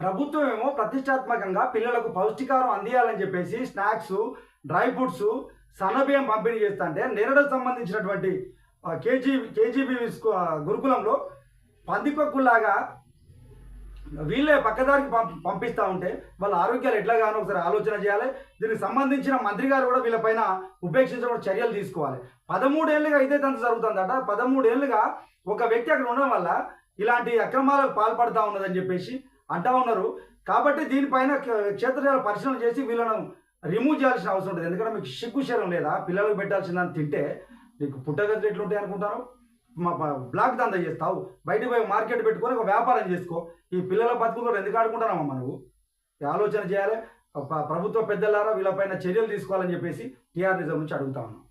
ప్రభుత్వం ఏమో ప్రతిష్టాత్మకంగా పిల్లలకు పౌష్టికారం అందియాలని చెప్పేసి స్నాక్స్ డ్రై ఫ్రూట్స్ సన్నబియ్యం పంపిణీ చేస్తుంటే నేరడకు సంబంధించినటువంటి కేజీ కేజీబీ గురుకులంలో పందికొక్కులాగా వీళ్ళే పక్కదారికి పంపి పంపిస్తూ ఉంటే వాళ్ళ ఆరోగ్యాలు ఎట్లాగానో ఒకసారి ఆలోచన చేయాలి. దీనికి సంబంధించిన మంత్రి గారు కూడా వీళ్ళపైన ఉపేక్షించడం చర్యలు తీసుకోవాలి. పదమూడేళ్ళుగా ఇదే తంత జరుగుతుందట. పదమూడేళ్ళుగా ఒక వ్యక్తి అక్కడ ఉండడం వల్ల ఇలాంటి అక్రమాలకు పాల్పడతా ఉన్నదని చెప్పేసి అంటా ఉన్నారు. కాబట్టి దీనిపైన క్ష- పరిశీలన చేసి వీళ్ళను రిమూవ్ చేయాల్సిన అవసరం ఉంటుంది. ఎందుకంటే మీకు సిగ్గు శరం లేదా పిల్లలకు పెట్టాల్సిందని తింటే నీకు పుట్టగతులు ఎట్లుంటాయి అనుకుంటారు? బ్లాక్ దందా చేస్తావు. బయట పోయి మార్కెట్ పెట్టుకొని ఒక వ్యాపారం చేసుకో. ఈ పిల్లల బతుకులు ఎందుకు ఆడుకుంటున్నామమ్మా నువ్వు? ఆలోచన చేయాలి. ప్రభుత్వ పెద్దలారా వీళ్ళపైన చర్యలు తీసుకోవాలని చెప్పేసి టీఆర్ నిజం నుంచి అడుగుతా ఉన్నాం.